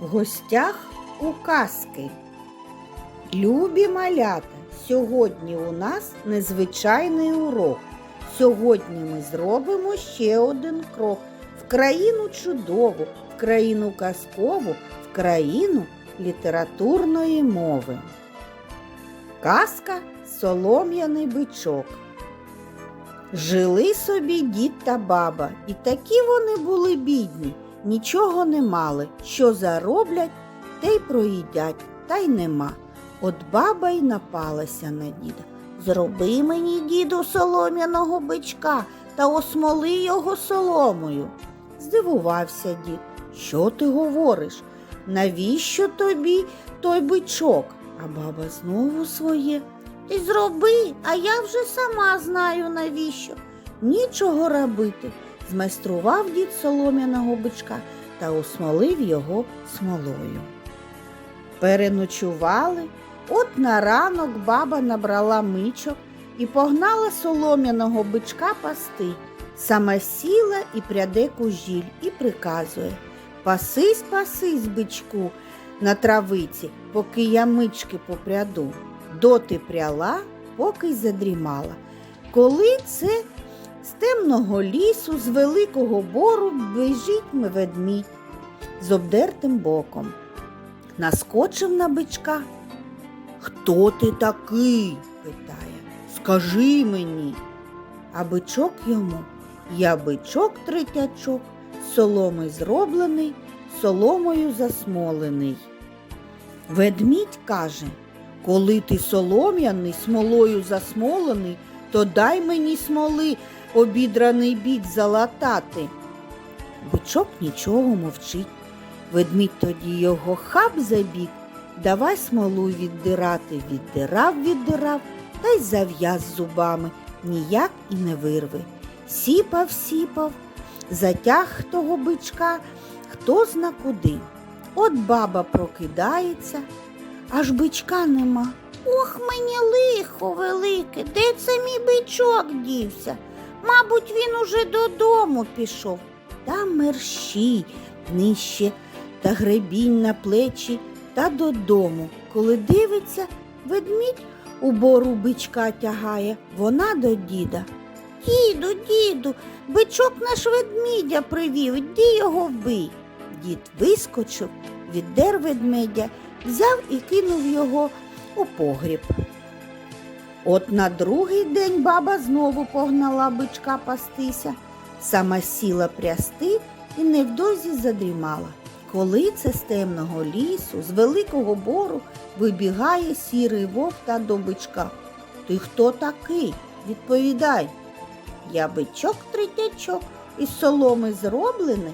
В гостях у казки. Любі малята, сьогодні у нас незвичайний урок. Сьогодні ми зробимо ще один крок в країну чудову, в країну казкову, в країну літературної мови. Казка Солом'яний бичок. Жили собі дід та баба, і такі вони були бідні, нічого не мали. Що зароблять, те й проїдять, та й нема. От баба й напалася на діда. Зроби мені, діду, солом'яного бичка та осмоли його соломою. Здивувався дід. Що ти говориш? Навіщо тобі той бичок? А баба знову своє. Ти зроби, а я вже сама знаю навіщо. Нічого робити. Змайстрував дід солом'яного бичка та осмолив його смолою. Переночували, от на ранок баба набрала мичок і погнала солом'яного бичка пасти. Сама сіла і пряде кужіль і приказує Пасись, пасись, бичку, на травиці, поки я мички попряду. Доти пряла, поки й задрімала. Коли це темного лісу, з великого бору біжить ведмідь з обдертим боком. Наскочив на бичка. Хто ти такий? питає. Скажи мені. А бичок йому, я бичок третячок, соломи зроблений, соломою засмолений. Ведмідь каже, коли ти солом'яний, смолою засмолений, то дай мені смоли обідраний бік залатати. Бичок нічого мовчить. Ведмідь тоді його хап за бік, давай смолу віддирати, віддирав, віддирав, та й зав'яз зубами, ніяк і не вирви. Сіпав, сіпав, затяг того бичка, хто зна куди. От баба прокидається, аж бичка нема. Ох, мені лихо велике, де це мій бичок дівся? Мабуть, він уже додому пішов. Там мерщій нижче та гребінь на плечі та додому. Коли дивиться, ведмідь у бору бичка тягає, вона до діда. Діду, діду, бичок наш ведмідя привів, іди його вбий. Дід вискочив, віддер ведмедя, взяв і кинув його у погріб. От на другий день баба знову погнала бичка пастися, сама сіла прясти і невдовзі задрімала. Коли це з темного лісу, з великого бору вибігає сірий вовк та до бичка. Ти хто такий? Відповідай. Я бичок третячок із соломи зроблений,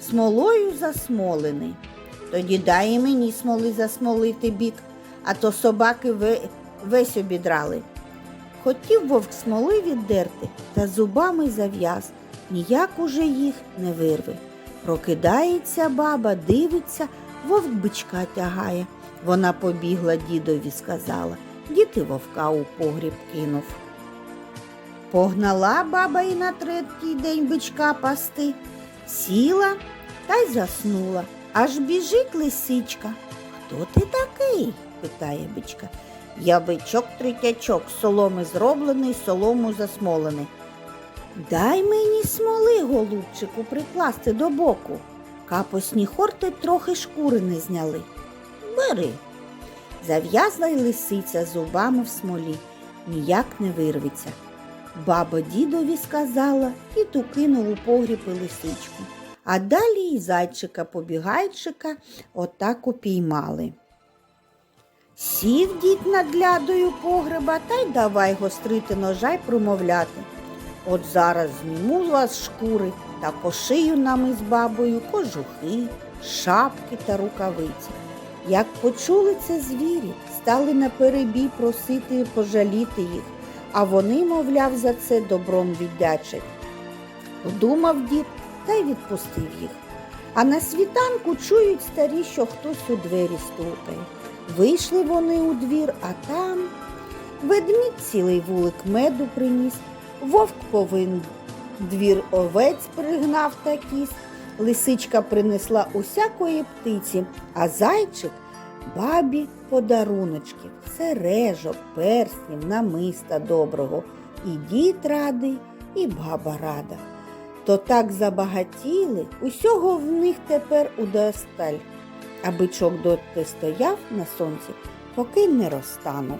смолою засмолений. Тоді дай мені смоли засмолити бік, а то собаки ве- весь обідрали. Хотів вовк смоли віддерти, та зубами зав'яз, ніяк уже їх не вирве. Прокидається баба, дивиться, вовк бичка тягає. Вона побігла дідові, сказала, діти вовка у погріб кинув. Погнала баба і на третій день бичка пасти, сіла та й заснула. Аж біжить лисичка. Хто ти такий? Питає бичка. Я бичок третячок, соломи зроблений, солому засмолений. Дай мені смоли, голубчику, прикласти до боку. Капосні хорти трохи шкури не зняли. Бери. Зав'язла й лисиця зубами в смолі, ніяк не вирветься. Баба дідові сказала і ту кинув у погріб і лисичку. А далі й зайчика побігайчика отак упіймали. Сів дід над лядою погреба та й давай гострити ножа й промовляти. От зараз зніму вас шкури та пошию нам із бабою кожухи, шапки та рукавиці. Як почули це звірі, стали на перебій просити пожаліти їх, а вони, мовляв, за це добром віддячать. Подумав дід та й відпустив їх. А на світанку чують старі, що хтось у двері стукає. Вийшли вони у двір, а там ведмідь цілий вулик меду приніс, вовк повин двір овець пригнав та кіс, Лисичка принесла усякої птиці, а зайчик бабі подаруночків, сережок, перснів, намиста доброго. І дід радий, і баба рада. То так забагатіли, усього в них тепер удосталь, а бичок доти стояв на сонці, поки не розтанув.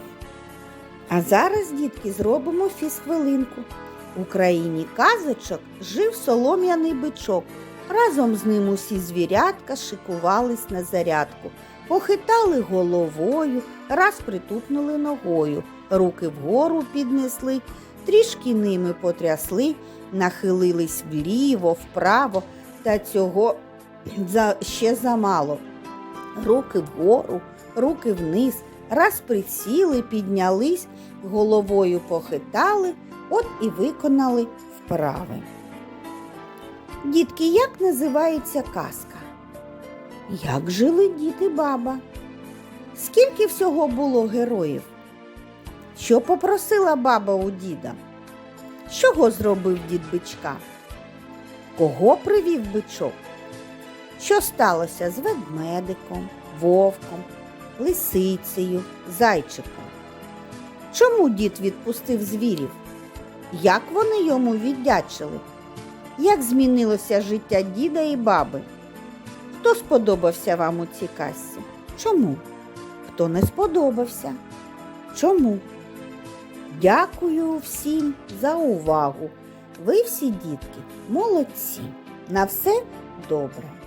А зараз, дітки, зробимо фізхвилинку. У країні казочок жив солом'яний бичок. Разом з ним усі звірятка шикувались на зарядку, похитали головою, раз притупнули ногою, руки вгору піднесли, трішки ними потрясли, нахилились вліво, вправо, та цього ще замало. Руки вгору, руки вниз, раз присіли, піднялись, головою похитали, от і виконали вправи. Дітки, як називається казка? Як жили дід і баба? Скільки всього було героїв? Що попросила баба у діда? Чого зробив дід бичка? Кого привів бичок? Що сталося з ведмедиком, вовком, лисицею, зайчиком? Чому дід відпустив звірів? Як вони йому віддячили? Як змінилося життя діда і баби? Хто сподобався вам у цій казці? Чому? Хто не сподобався? Чому? Дякую всім за увагу. Ви всі дітки молодці. На все добре.